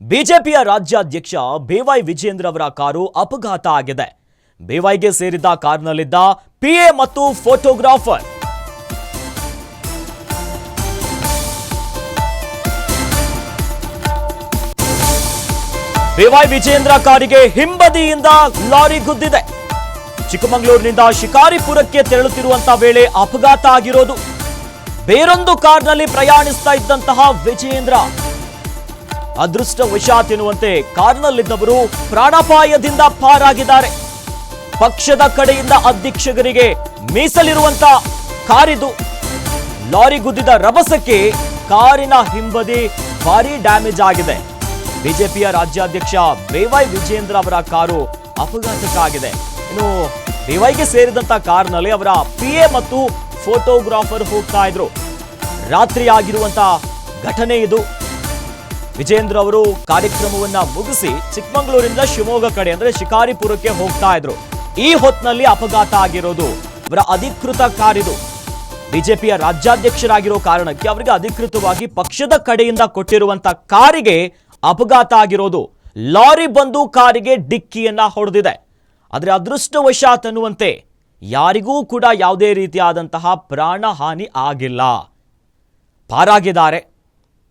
ಬಿಜೆಪಿಯ ರಾಜ್ಯಾಧ್ಯಕ್ಷ ಬಿವೈ ವಿಜೇಂದ್ರ ಅವರ ಕಾರು ಅಪಘಾತ ಆಗಿದೆ. ಬಿವೈಗೆ ಸೇರಿದ ಕಾರ್ನಲ್ಲಿದ್ದ ಪಿಎ ಮತ್ತು ಫೋಟೋಗ್ರಾಫರ್. ಬಿವೈ ವಿಜೇಂದ್ರ ಕಾರಿಗೆ ಹಿಂಬದಿಯಿಂದ ಲಾರಿ ಗುದ್ದಿದೆ. ಚಿಕ್ಕಮಗಳೂರಿನಿಂದ ಶಿಕಾರಿಪುರಕ್ಕೆ ತೆರಳುತ್ತಿರುವಂತಹ ವೇಳೆ ಅಪಘಾತ ಆಗಿರೋದು. ಬೇರೊಂದು ಕಾರ್ನಲ್ಲಿ ಪ್ರಯಾಣಿಸ್ತಾ ಇದ್ದಂತಹ ವಿಜಯೇಂದ್ರ. ಅದೃಷ್ಟವಶಾತ್ ಎನ್ನುವಂತೆ ಕಾರ್ನಲ್ಲಿದ್ದವರು ಪ್ರಾಣಾಪಾಯದಿಂದ ಪಾರಾಗಿದ್ದಾರೆ. ಪಕ್ಷದ ಕಡೆಯಿಂದ ಅಧ್ಯಕ್ಷರಿಗೆ ಮೀಸಲಿರುವಂತ ಕಾರಿದು. ಲಾರಿ ಗುದ್ದಿದ ರಭಸಕ್ಕೆ ಕಾರಿನ ಹಿಂಬದಿ ಭಾರಿ ಡ್ಯಾಮೇಜ್ ಆಗಿದೆ. ಬಿಜೆಪಿಯ ರಾಜ್ಯಾಧ್ಯಕ್ಷ ಬಿವೈ ವಿಜೇಂದ್ರ ಅವರ ಕಾರು ಅಪಘಾತಕ್ಕಾಗಿದೆ. ಇನ್ನು ಬೇವೈಗೆ ಸೇರಿದಂತ ಕಾರ್ನಲ್ಲಿ ಅವರ ಪಿಎ ಮತ್ತು ಫೋಟೋಗ್ರಾಫರ್ ಹೋಗ್ತಾ ಇದ್ರು. ರಾತ್ರಿ ಆಗಿರುವಂತ ಘಟನೆ ಇದು. ವಿಜೇಂದ್ರ ಅವರು ಕಾರ್ಯಕ್ರಮವನ್ನ ಮುಗಿಸಿ ಚಿಕ್ಕಮಗಳೂರಿಂದ ಶಿವಮೊಗ್ಗ ಕಡೆ, ಅಂದ್ರೆ ಶಿಕಾರಿಪುರಕ್ಕೆ ಹೋಗ್ತಾ ಇದ್ರು. ಈ ಹೊತ್ತಿನಲ್ಲಿ ಅಪಘಾತ ಆಗಿರೋದು ಇವರ ಅಧಿಕೃತ ಕಾರಿದು. ಬಿಜೆಪಿಯ ರಾಜ್ಯಾಧ್ಯಕ್ಷರಾಗಿರೋ ಕಾರಣಕ್ಕೆ ಅವರಿಗೆ ಅಧಿಕೃತವಾಗಿ ಪಕ್ಷದ ಕಡೆಯಿಂದ ಕೊಟ್ಟಿರುವಂತ ಕಾರಿಗೆ ಅಪಘಾತ ಆಗಿರೋದು. ಲಾರಿ ಬಂದು ಕಾರಿಗೆ ಡಿಕ್ಕಿಯನ್ನ ಹೊಡೆದಿದೆ. ಆದರೆ ಅದೃಷ್ಟವಶಾತ್ ಅನ್ನುವಂತೆ ಯಾರಿಗೂ ಕೂಡ ಯಾವುದೇ ರೀತಿಯಾದಂತಹ ಪ್ರಾಣ ಹಾನಿ ಆಗಿಲ್ಲ. ಪಾರಾಗಿದ್ದಾರೆ.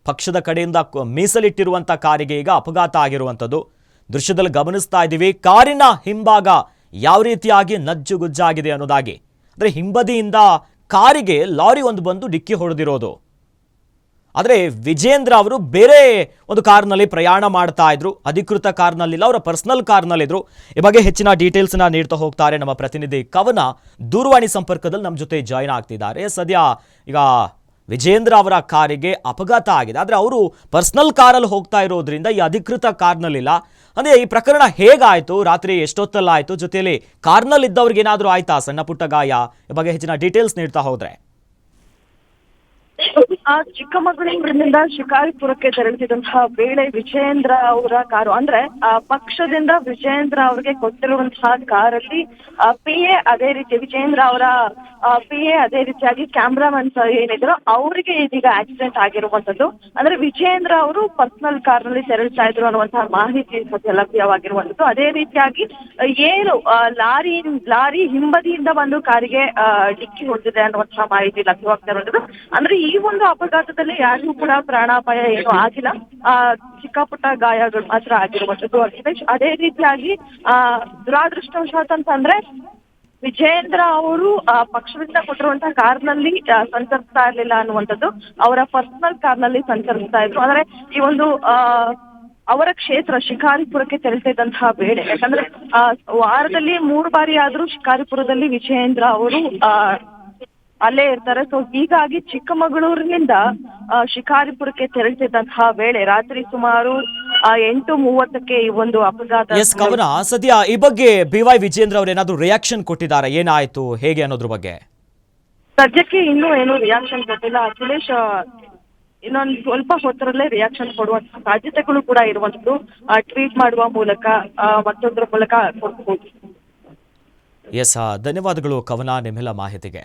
ಪಕ್ಷದ ಕಡೆಯಿಂದ ಮೀಸಲಿಟ್ಟಿರುವಂಥ ಕಾರಿಗೆ ಈಗ ಅಪಘಾತ ಆಗಿರುವಂಥದ್ದು. ದೃಶ್ಯದಲ್ಲಿ ಗಮನಿಸ್ತಾ ಇದ್ದೀವಿ, ಕಾರಿನ ಹಿಂಭಾಗ ಯಾವ ರೀತಿಯಾಗಿ ನಜ್ಜುಗುಜ್ಜಾಗಿದೆ ಅನ್ನೋದಾಗಿ. ಅಂದರೆ ಹಿಂಬದಿಯಿಂದ ಕಾರಿಗೆ ಲಾರಿ ಒಂದು ಬಂದು ಡಿಕ್ಕಿ ಹೊಡೆದಿರೋದು. ಆದರೆ ವಿಜೇಂದ್ರ ಅವರು ಬೇರೆ ಒಂದು ಕಾರ್ನಲ್ಲಿ ಪ್ರಯಾಣ ಮಾಡ್ತಾ ಇದ್ರು, ಅಧಿಕೃತ ಕಾರ್ನಲ್ಲಿಲ್ಲ, ಅವರ ಪರ್ಸನಲ್ ಕಾರ್ನಲ್ಲಿದ್ರು. ಈ ಬಗ್ಗೆ ಹೆಚ್ಚಿನ ಡೀಟೇಲ್ಸ್ನ ನೀಡ್ತಾ ಹೋಗ್ತಾರೆ ನಮ್ಮ ಪ್ರತಿನಿಧಿ ಕವನ ದೂರವಾಣಿ ಸಂಪರ್ಕದಲ್ಲಿ ನಮ್ಮ ಜೊತೆ ಜಾಯ್ನ್ ಆಗ್ತಿದ್ದಾರೆ. ಸದ್ಯ ಈಗ ವಿಜೇಂದ್ರ ಅವರ ಕಾರಿಗೆ ಅಪಘಾತ ಆಗಿದೆ. ಆದರೆ ಅವರು ಪರ್ಸನಲ್ ಕಾರಲ್ಲಿ ಹೋಗ್ತಾ ಇರೋದ್ರಿಂದ ಈ ಅಧಿಕೃತ ಕಾರ್ನಲ್ಲಿಲ್ಲ. ಅಂದರೆ ಈ ಪ್ರಕರಣ ಹೇಗಾಯಿತು? ರಾತ್ರಿ ಎಷ್ಟೊತ್ತಲ್ಲಾಯಿತು? ಜೊತೆಯಲ್ಲಿ ಕಾರ್ನಲ್ಲಿದ್ದವ್ರಿಗೆ ಏನಾದರೂ ಆಯ್ತಾ? ಸಣ್ಣ ಪುಟ್ಟ ಗಾಯ? ಈ ಬಗ್ಗೆ ಹೆಚ್ಚಿನ ಡೀಟೇಲ್ಸ್ ನೀಡ್ತಾ ಹೋದ್ರೆ. ಆ ಚಿಕ್ಕಮಗಳೂರಿನಿಂದ ಶಿಕಾರಿಪುರಕ್ಕೆ ತೆರಳುತ್ತಿದ್ದಂತಹ ವೇಳೆ ವಿಜಯೇಂದ್ರ ಅವರ ಕಾರು, ಅಂದ್ರೆ ಆ ಪಕ್ಷದಿಂದ ವಿಜಯೇಂದ್ರ ಅವರಿಗೆ ಕೊಟ್ಟಿರುವಂತಹ ಕಾರಲ್ಲಿ ಪಿ ಎ ಅದೇ ರೀತಿ ವಿಜಯೇಂದ್ರ ಅವರ ಪಿ ಎ ಅದೇ ರೀತಿಯಾಗಿ ಕ್ಯಾಮ್ರಾಮನ್ಸ್ ಏನಿದ್ರು ಅವರಿಗೆ ಇದೀಗ ಆಕ್ಸಿಡೆಂಟ್ ಆಗಿರುವಂತದ್ದು ಅಂದ್ರೆ ವಿಜಯೇಂದ್ರ ಅವರು ಪರ್ಸನಲ್ ಕಾರ್ನಲ್ಲಿ ತೆರಳ್ತಾ ಇದ್ರು ಅನ್ನುವಂತಹ ಮಾಹಿತಿ ಸದ್ಯ ಲಭ್ಯವಾಗಿರುವಂತದ್ದು ಅದೇ ರೀತಿಯಾಗಿ ಏನು ಲಾರಿ ಲಾರಿ ಹಿಂಬದಿಯಿಂದ ಬಂದು ಕಾರಿಗೆ ಡಿಕ್ಕಿ ಹೊಡೆದಿದೆ ಅನ್ನುವಂತಹ ಮಾಹಿತಿ ಲಭ್ಯವಾಗ್ತಾ ಇರುವಂತದ್ದು ಅಂದ್ರೆ ಈ ಒಂದು ಅಪಘಾತದಲ್ಲಿ ಯಾರಿಗೂ ಕೂಡ ಪ್ರಾಣಾಪಾಯ ಏನು ಆಗಿಲ್ಲ. ಆ ಚಿಕ್ಕ ಪುಟ್ಟ ಗಾಯಗಳು ಮಾತ್ರ ಆಗಿರುವಂತದ್ದು ಅಖಿಲೇಶ್ ಅದೇ ರೀತಿಯಾಗಿ ಆ ದುರಾದೃಷ್ಟವಶಾತ್ ಅಂತಂದ್ರೆ ವಿಜಯೇಂದ್ರ ಅವರು ಆ, ಪಕ್ಷದಿಂದ ಕೊಟ್ಟಿರುವಂತಹ ಕಾರ್ನಲ್ಲಿ ಸಂಚರಿಸ್ತಾ ಇರ್ಲಿಲ್ಲ ಅನ್ನುವಂಥದ್ದು ಅವರ ಪರ್ಸನಲ್ ಕಾರ್ನಲ್ಲಿ ಸಂಚರಿಸ್ತಾ ಇದ್ರು. ಅಂದ್ರೆ ಈ ಒಂದು ಆ ಅವರ ಕ್ಷೇತ್ರ ಶಿಕಾರಿಪುರಕ್ಕೆ ತೆರಳ್ತಾ ಇದ್ದಂತಹ ವೇಳೆ ಯಾಕಂದ್ರೆ ಆ ವಾರದಲ್ಲಿ ಮೂರು ಬಾರಿ ಆದ್ರೂ ಶಿಕಾರಿಪುರದಲ್ಲಿ ವಿಜಯೇಂದ್ರ ಅವರು ಆ ಅಲ್ಲೇ ಇರ್ತಾರೆ. ಸೊ ಹೀಗಾಗಿ ಚಿಕ್ಕಮಗಳೂರಿನಿಂದ ಶಿಕಾರಿಪುರಕ್ಕೆ ತೆರಳುತ್ತಿದ್ದಂತಹ ವೇಳೆ ರಾತ್ರಿ ಸುಮಾರು ಎಂಟು ಮೂವತ್ತಕ್ಕೆ ಈ ಒಂದು ಅಪಘಾತ ಎಸ್ ಕವನ ಸದ್ಯ ಈ ಬಗ್ಗೆ ಬಿ ವೈ ವಿಜೇಂದ್ರ ಅವರು ಏನಾದ್ರು ರಿಯಾಕ್ಷನ್ ಕೊಟ್ಟಿದ್ದಾರೆ? ಏನಾಯ್ತು? ಹೇಗೆ ಅನ್ನೋದ್ರ ಬಗ್ಗೆ? ಸದ್ಯಕ್ಕೆ ಇನ್ನೂ ಏನು ರಿಯಾಕ್ಷನ್ ಕೊಟ್ಟಿಲ್ಲ. ಅಖಿಲೇಶ್ ಇನ್ನೊಂದು ಸ್ವಲ್ಪ ಹೊತ್ತರಲ್ಲೇ ರಿಯಾಕ್ಷನ್ ಕೊಡುವಂತ ಸಾಧ್ಯತೆಗಳು ಕೂಡ ಇರುವಂತದ್ದು ಟ್ವೀಟ್ ಮಾಡುವ ಮೂಲಕ ಮತ್ತೊಂದರ ಮೂಲಕ ಕೊಡ್ಬೋದು. ಎಸ್ ಧನ್ಯವಾದಗಳು ಕವನ ನಿಮ್ಮೆಲ್ಲ ಮಾಹಿತಿಗೆ.